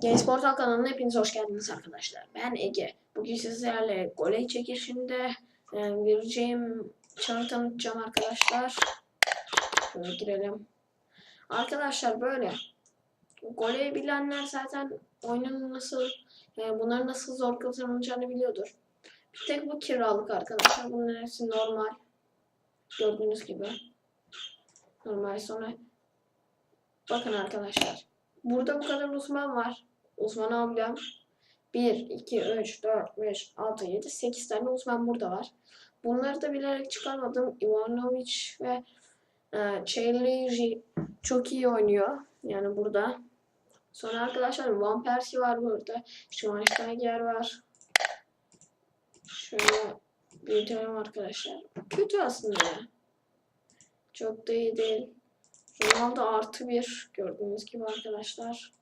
Genç Portal kanalına hepiniz hoş geldiniz arkadaşlar. Ben Ege. Bugün sizlerle goley çekişinde e, vereceğim çarı tanıtacağım arkadaşlar. Şöyle girelim. Arkadaşlar böyle. Goley bilenler zaten oyunun nasıl, e, bunların nasıl zor kazanılacağını biliyordur. Bir tek bu kiralık arkadaşlar. Bunların hepsi normal. Gördüğünüz gibi. Normal sonra. Bakın arkadaşlar. Burada bu kadar uzman var. Uzman ablam 1, 2, 3, 4, 5, 6, 7, 8 tane uzman burada var. Bunları da bilerek çıkarmadım. Ivanovic ve e, Çeyli çok iyi oynuyor. Yani burada. Sonra arkadaşlar Van Persie var burada. Schweinsteiger var. Şöyle büyütelim arkadaşlar. Kötü aslında. Çok da iyi değil. Ronaldo artı bir gördüğünüz gibi arkadaşlar.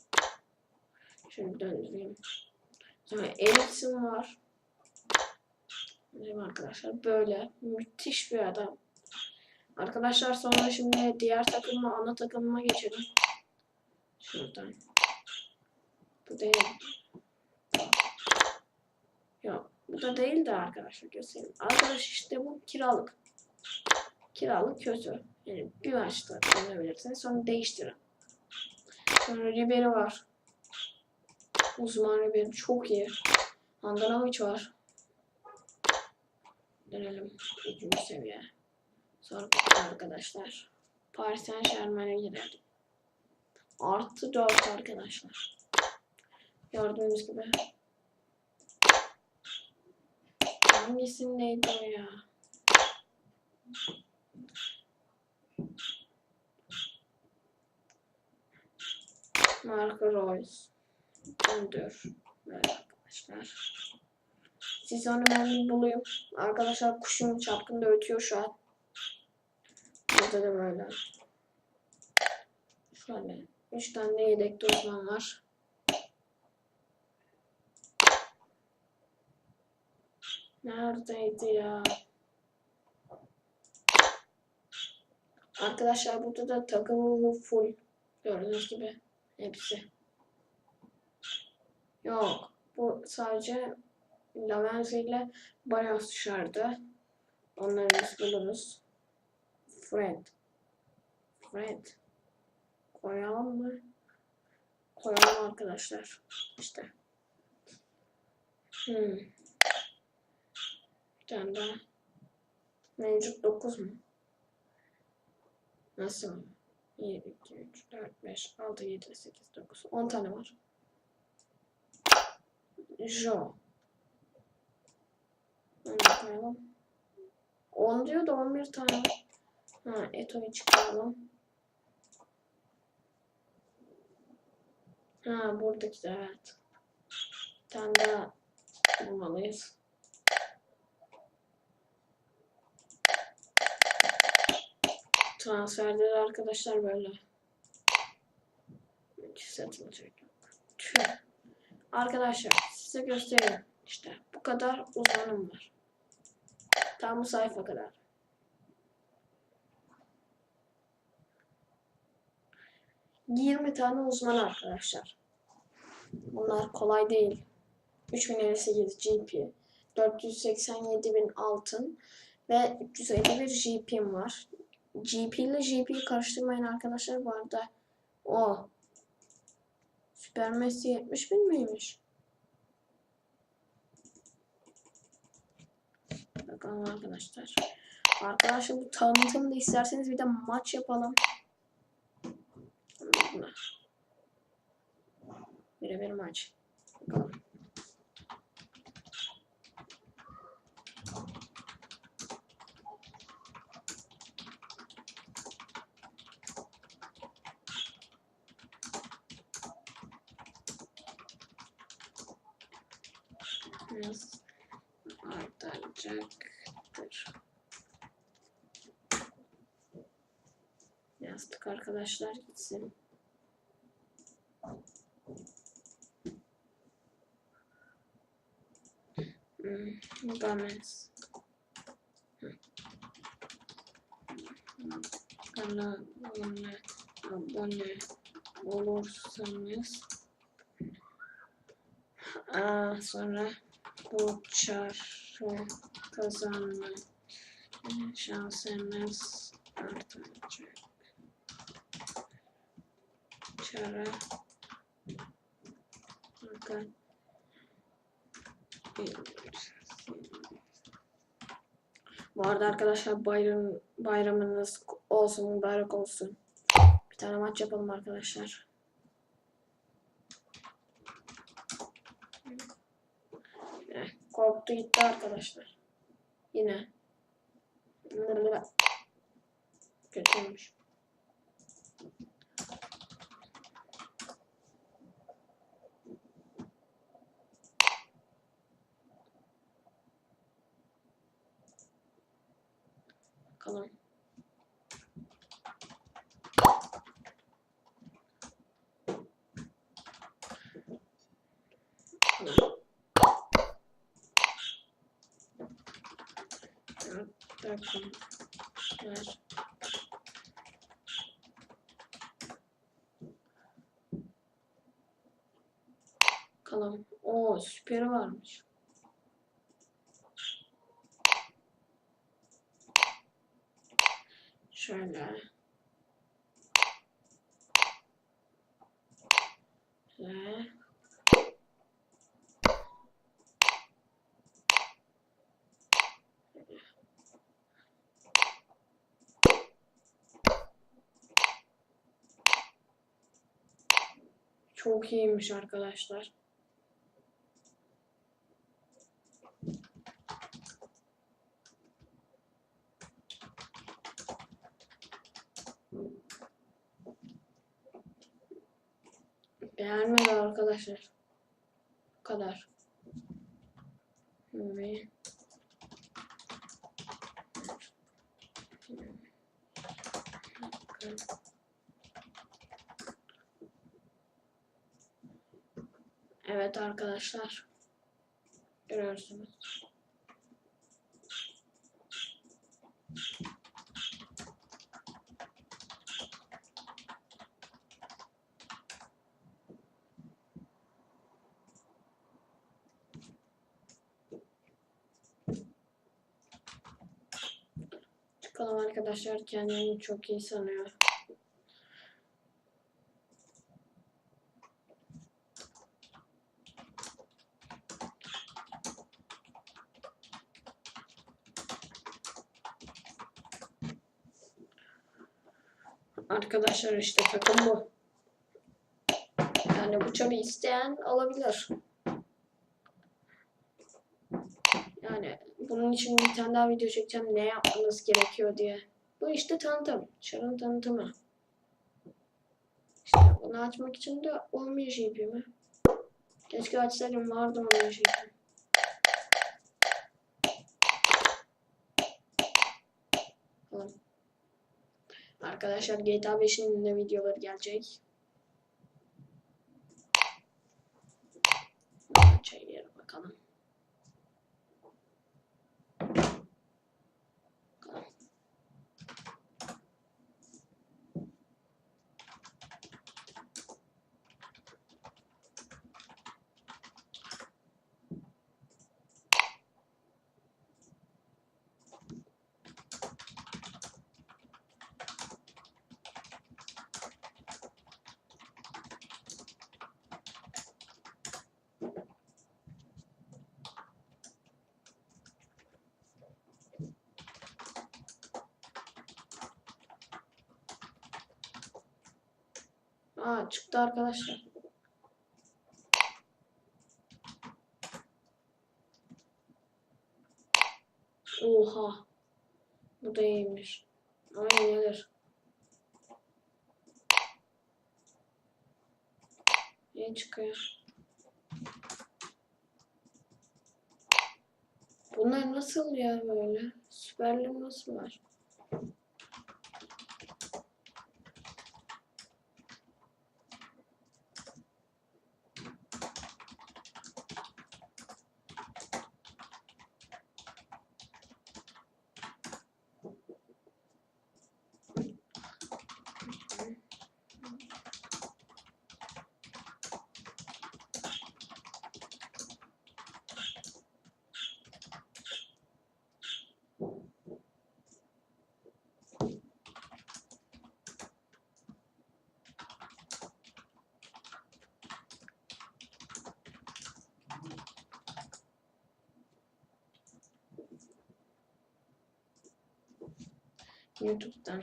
Şöyle döndüreyim. Sonra Eriksen var. Benim arkadaşlar böyle müthiş bir adam. Arkadaşlar sonra şimdi diğer takımıma ana takımıma geçelim. Şuradan. Bu değil. Yok bu da değil de arkadaşlar göstereyim. Arkadaş işte bu kiralık. Kiralık kötü. Yani bir maçta kullanabilirsiniz. Sonra değiştirin. Sonra Ribery var. Uzman Ribery çok iyi. Handanovic var. Dönelim. Üçüncü seviye. Sonra arkadaşlar. Paris Saint Germain'e girelim. Artı 4 arkadaşlar. Gördüğünüz gibi. Hangisindeydi o ya? Marco Reus. Öndür. Böyle arkadaşlar. Siz onu ben bulayım. Arkadaşlar kuşum çapkında ötüyor şu an. Burada da böyle. Şöyle. Üç tane yedek uzman var. Neredeydi ya? Arkadaşlar burada da takımı full. Gördüğünüz gibi. Hepsi. Yok. Bu sadece Lavenzi ile Bayas dışarıda. Onları biz buluruz. Fred. Fred. Koyalım mı? Koyalım arkadaşlar. İşte. Hmm. Bir tane daha. Mevcut 9 mu? Nasıl? 1, 2, 3, 4, 5, 6, 7, 8, 9. 10 tane var. Onu koyalım. 10 diyor da 11 tane. Ha, Eto'yu çıkaralım. Ha, buradaki de evet. Bir tane daha bulmalıyız. Transferde de arkadaşlar böyle. Hiç. Arkadaşlar size göstereyim. İşte bu kadar uzmanım var. Tam bu sayfa kadar. Yirmi tane uzman arkadaşlar. Bunlar kolay değil. 3058 GP, 487 bin altın ve 351 GP'm var. GP ile GP'yi karıştırmayın arkadaşlar. Bu arada o Süper Messi 70 bin miymiş? Bakalım arkadaşlar. Arkadaşlar bu tanıtımda isterseniz bir de maç yapalım. Birebir maç. Bakalım. Artacaktır. Yazdık arkadaşlar gitsin. Hmm, Gomez. Kanalına abone olursanız Aa, sonra bu çarı kazanma şansımız artacak. Çara fakat bu arada arkadaşlar bayram bayramınız olsun mübarek olsun. Bir tane maç yapalım arkadaşlar. Eh, korktu gitti arkadaşlar. Yine. Kötüymüş. Bakalım. Bakalım. Ver. Bakalım. Oo süperi varmış. Şöyle. Ve Çok iyiymiş arkadaşlar. Beğenmedi arkadaşlar. Bu kadar. Ve Evet arkadaşlar. Görüyorsunuz. Çıkalım arkadaşlar kendini çok iyi sanıyor. Arkadaşlar işte takım bu. Yani bu çarı isteyen alabilir. Yani bunun için bir tane daha video çekeceğim ne yapmanız gerekiyor diye. Bu işte tanıtım. Çarın tanıtımı. İşte bunu açmak için de olmuyor JP'mi. Keşke açsaydım vardı olmuyor JP'm. Tamam. Arkadaşlar GTA 5'in de videoları gelecek. Çay yere bakalım. Aa çıktı arkadaşlar. Oha. Bu da iyiymiş. Ama gelir. İyi çıkıyor. Bunlar nasıl ya böyle? Süperli nasıl var? YouTube'dan.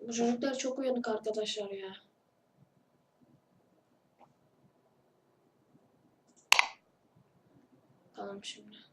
Bu çocuklar çok uyanık arkadaşlar ya. Tamam şimdi.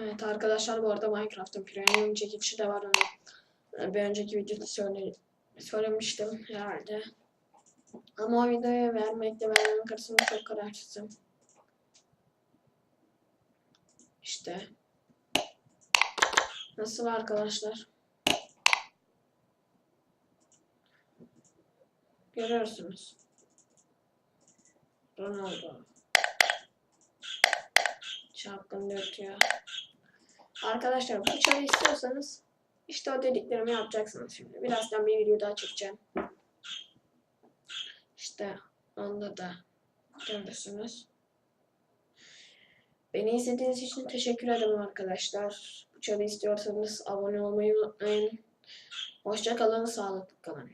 Evet arkadaşlar bu arada Minecraft'ın premium çekilişi de var onu. e, Bir önceki videoda söyle, söylemiştim herhalde. Ama o videoyu vermekle vermemek arasında çok kararsızım. İşte. Nasıl arkadaşlar? Görüyorsunuz. Ronaldo. Çapkın dörtüyor. Arkadaşlar bu çarı istiyorsanız işte o dediklerimi yapacaksınız şimdi. Birazdan bir video daha çekeceğim. İşte onda da görürsünüz. Beni izlediğiniz için teşekkür ederim arkadaşlar. Bu çarı istiyorsanız abone olmayı unutmayın. Hoşça kalın, sağlıklı kalın.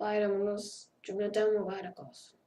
Bayramınız cümleten mübarek olsun.